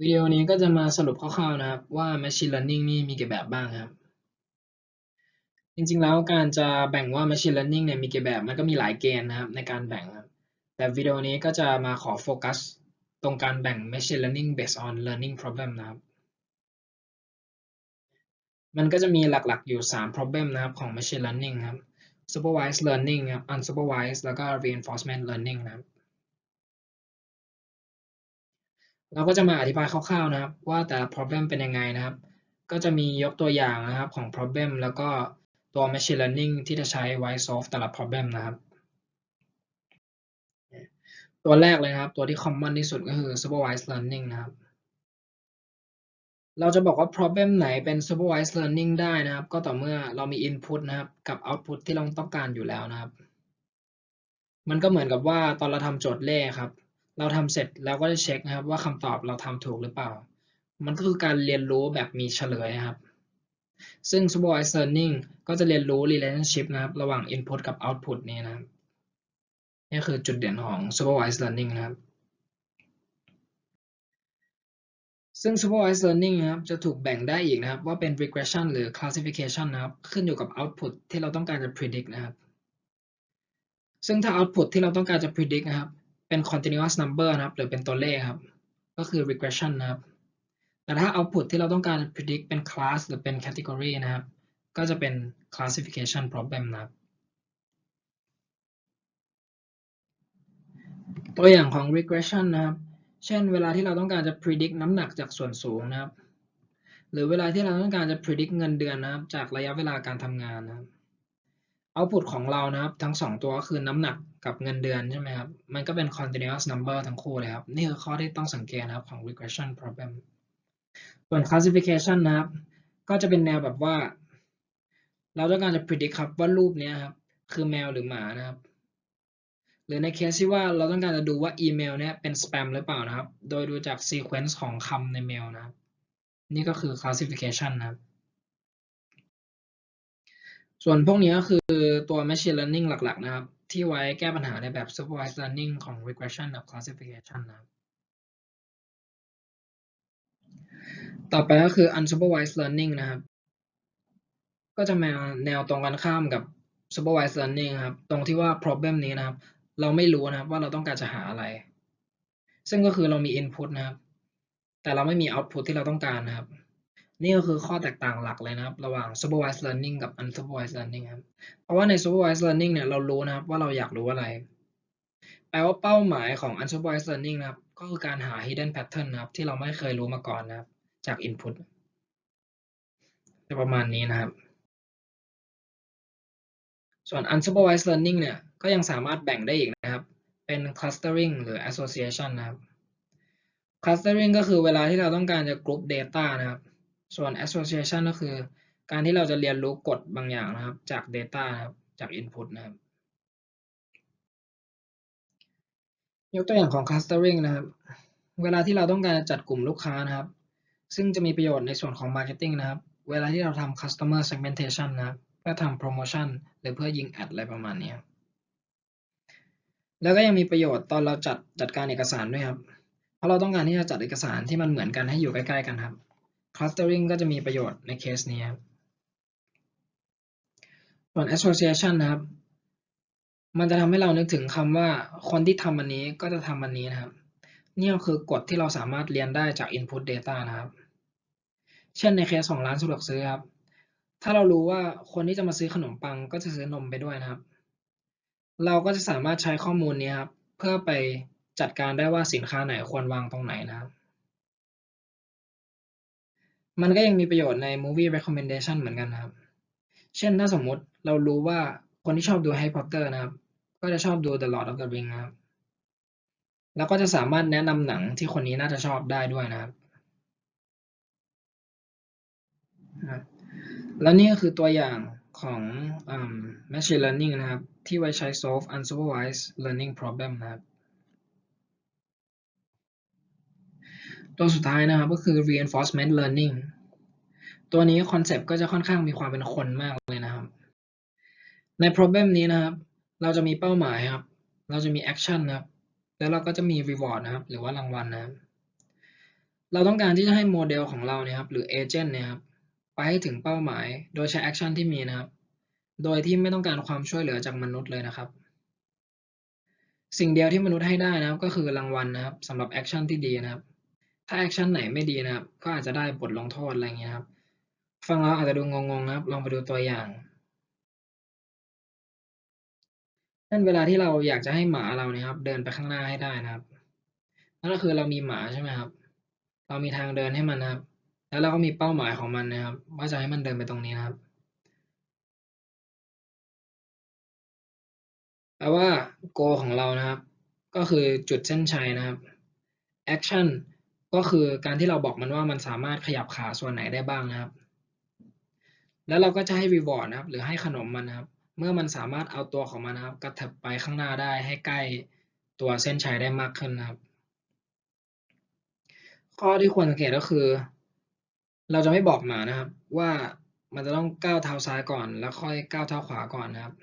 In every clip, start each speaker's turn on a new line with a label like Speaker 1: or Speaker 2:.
Speaker 1: วิดีโอนี้ก็จะมาสรุปคร่าวๆนะครับ ว่า Machine Learning นี่มีกี่แบบบ้างครับ จริงๆแล้วการจะแบ่งว่า Machine Learning เนี่ยมีกี่แบบมันก็มีหลายเกณฑ์นะครับในการแบ่งครับ แต่วิดีโอนี้ก็จะมาขอโฟกัสตรงการแบ่ง Machine Learning based on learning problem นะครับ มันก็จะมีหลักๆอยู่ 3 problem นะครับของ Machine Learning ครับ Supervised Learning ครับ Unsupervised แล้วก็ Reinforcement Learning นะครับ เราก็จะมาอธิบายคร่าวๆนะครับ ว่าแต่ละ problem เป็นยังไงนะครับ ก็จะมียกตัวอย่างนะครับของ problem แล้วก็ตัว machine learning ที่จะใช้ไว้ solve แต่ละ problem นะครับ ตัวแรกเลยนะครับ ตัวที่ common ที่สุดก็คือ supervised learning นะครับ เราจะบอกว่า problem ไหนเป็น supervised learning ได้นะครับ ก็ต่อเมื่อเรามี input นะครับ กับ output ที่เราต้องการอยู่แล้วนะครับ มันก็เหมือนกับว่าตอนเราทำโจทย์เลขครับ เราทำเสร็จแล้วก็จะเช็คนะครับว่าคำตอบเราทำถูกหรือเปล่า มันก็คือการเรียนรู้แบบมีเฉลยนะครับ ซึ่ง supervised learning ก็จะเรียนรู้ relationship นะครับ ระหว่าง input กับ output นี้นะครับนี่คือจุดเด่นของ supervised learning นะครับ ซึ่ง supervised learning นะครับจะถูกแบ่งได้อีกนะครับ ว่าเป็น regression หรือ classification นะครับ ขึ้นอยู่กับ output ที่เราต้องการจะ predict นะครับ ซึ่งถ้า output ที่เราต้องการจะ predict นะครับ เป็น continuous number นะครับ หรือเป็นตัวเลขครับ ก็คือ regression นะครับ แต่ถ้า output ที่เราต้องการ predict เป็น class หรือเป็น category นะครับ ก็จะเป็น classification problem นะครับ ตัวอย่างของ regression นะครับ เช่น เวลาที่เราต้องการจะ predict น้ำหนักจากส่วนสูงนะครับ หรือเวลาที่เราต้องการจะ predict เงินเดือนนะครับ จากระยะเวลาการทำงานนะครับ output ของเรานะครับ ทั้ง 2 ตัวก็คือน้ำหนัก กับเงินเดือนใช่ไหมครับ มันก็เป็น continuous number ทั้งคู่เลยครับ นี่คือข้อที่ต้องสังเกตนะครับของ regression problem ส่วน classification นะครับ ก็จะเป็นแนวแบบว่า เราต้องการจะ predict ครับว่ารูปนี้ครับ คือแมวหรือหมานะครับ หรือในเคสที่ว่าเราต้องการจะดูว่าอีเมลเนี้ยเป็น spam หรือเปล่านะครับ โดยดูจาก sequence ของคำในเมลนะครับ นี่ก็คือ classification นะครับส่วนพวกนี้ก็คือตัว machine learning หลัก ๆ นะครับ ที่ไว้แก้ปัญหาในแบบ supervised learning ของ regression กับ classification นะครับต่อไปก็คือ unsupervised learning นะครับ ก็จะมาแนวตรงกันข้ามกับ supervised learning ครับ ตรงที่ว่า problem นี้นะครับ เราไม่รู้นะครับว่าเราต้องการจะหาอะไร ซึ่งก็คือเรามี input นะครับ แต่เราไม่มี output ที่เราต้องการนะครับ นี่ก็คือข้อแตกต่างหลักเลยนะครับ ระหว่าง supervised learning กับ unsupervised learning ครับ เพราะว่าใน supervised learning เนี่ยเรารู้นะครับว่าเราอยากรู้อะไร แปลว่าเป้าหมายของ unsupervised learning นะครับ ก็คือการหา hidden pattern นะครับ ที่เราไม่เคยรู้มาก่อนนะครับ จาก input จะประมาณนี้นะครับ ส่วน unsupervised learning เนี่ย ก็ยังสามารถแบ่งได้อีกนะครับ เป็น clustering หรือ association นะครับ clustering ก็คือเวลาที่เราต้องการจะ group data นะครับ ส่วน association ก็คือ การที่เราจะเรียนรู้กฎบางอย่างนะครับ จาก data นะครับจาก input นะครับ ยกตัวอย่างของ clustering นะครับ เวลาที่เราต้องการจะจัดกลุ่มลูกค้านะครับ ซึ่งจะมีประโยชน์ในส่วนของ marketing นะครับ เวลาที่เราทำ customer segmentation นะครับ เพื่อทำ promotion หรือเพื่อยิงแอดอะไรประมาณนี้ครับแล้วก็ยังมีประโยชน์ตอนเราจัดจัดการเอกสารด้วยครับ เพราะเราต้องการที่จะจัดเอกสารที่มันเหมือนกันให้อยู่ใกล้ๆกันครับ clustering ก็จะมีประโยชน์ในเคสนี้ครับส่วน association นะครับ มันจะทำให้เรานึกถึงคำว่าคนที่ทำอันนี้ก็จะทำอันนี้นะครับ นี่ก็คือกฎที่เราสามารถเรียนได้จาก input data นะครับ เช่นในเคสของร้านสะดวกซื้อครับ ถ้าเรารู้ว่าคนที่จะมาซื้อขนมปังก็จะซื้อนมไปด้วยนะครับ เราก็จะสามารถใช้ข้อมูลนี้ครับ เพื่อไปจัดการได้ว่าสินค้าไหนควรวางตรงไหนนะครับ มันก็ยังมีประโยชน์ใน movie recommendation เหมือนกันนะครับ เช่นถ้าสมมุติเรารู้ว่าคนที่ชอบดู Harry Potter นะครับ ก็จะชอบดู The Lord of the Ring นะครับ แล้วก็จะสามารถแนะนำหนังที่คนนี้น่าจะชอบได้ด้วยนะครับ แล้วนี่ก็คือตัวอย่างของ machine learning นะครับ ที่ไว้ใช้ solve unsupervised learning problem นะครับ ตัวสุดท้ายนะครับก็คือ reinforcement learning ตัวนี้คอนเซปต์ก็จะค่อนข้างมีความเป็นคนมากเลยนะครับ ใน problem นี้นะครับ เราจะมีเป้าหมายครับ เราจะมี action นะครับ แล้วเราก็จะมี reward นะครับ หรือว่ารางวัลนะครับ เราต้องการที่จะให้โมเดลของเราเนี่ยครับ หรือเอเจนต์เนี่ยครับ ไปให้ถึงเป้าหมาย โดยใช้แอคชั่นที่มีนะครับ โดยที่ไม่ต้องการความช่วยเหลือจากมนุษย์เลยนะครับ สิ่งเดียวที่มนุษย์ให้ได้นะครับ ก็คือรางวัลนะครับสำหรับแอคชั่นที่ดีนะครับ ถ้าแอคชั่นไหนไม่ดีนะครับ ก็อาจจะได้บทลงโทษอะไรอย่างเงี้ยครับ ฟังแล้วอาจจะดูงงๆนะครับ ลองไปดูตัวอย่างนั่นเวลาที่เราอยากจะให้หมาเราเนี่ยครับ เดินไปข้างหน้าให้ได้นะครับนั่นก็คือเรามีหมาใช่ไหมครับ เรามีทางเดินให้มันนะครับ แล้วเราก็มีเป้าหมายของมันนะครับ ว่าจะให้มันเดินไปตรงนี้นะครับแปลว่า goal ของเรานะครับ ก็คือจุดเส้นชัยนะครับ action ก็คือการที่เราบอกมันว่ามันสามารถขยับขาส่วนไหนได้บ้างนะครับ แล้วเราก็จะให้ reward นะครับ หรือให้ขนมมันนะครับ เมื่อมันสามารถเอาตัวของมันนะครับ กระเถิบไปข้างหน้าได้ให้ใกล้ตัวเส้นชัยได้มากขึ้นนะครับ ข้อที่ควรสังเกตก็คือ เราจะไม่บอกหมานะครับ ว่ามันจะต้องก้าวเท้าซ้ายก่อน แล้วค่อยก้าวเท้าขวาก่อนนะครับ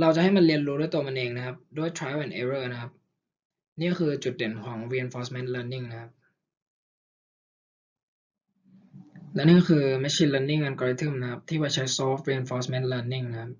Speaker 1: เราจะให้มันเรียนรู้ด้วยตัวมันเองนะครับ ด้วย trial and error นะครับ นี่คือจุดเด่นของ reinforcement learning นะครับ และนี่ก็คือ machine learning algorithm นะครับ ที่ไว้ใช้ solve reinforcement learning นะครับ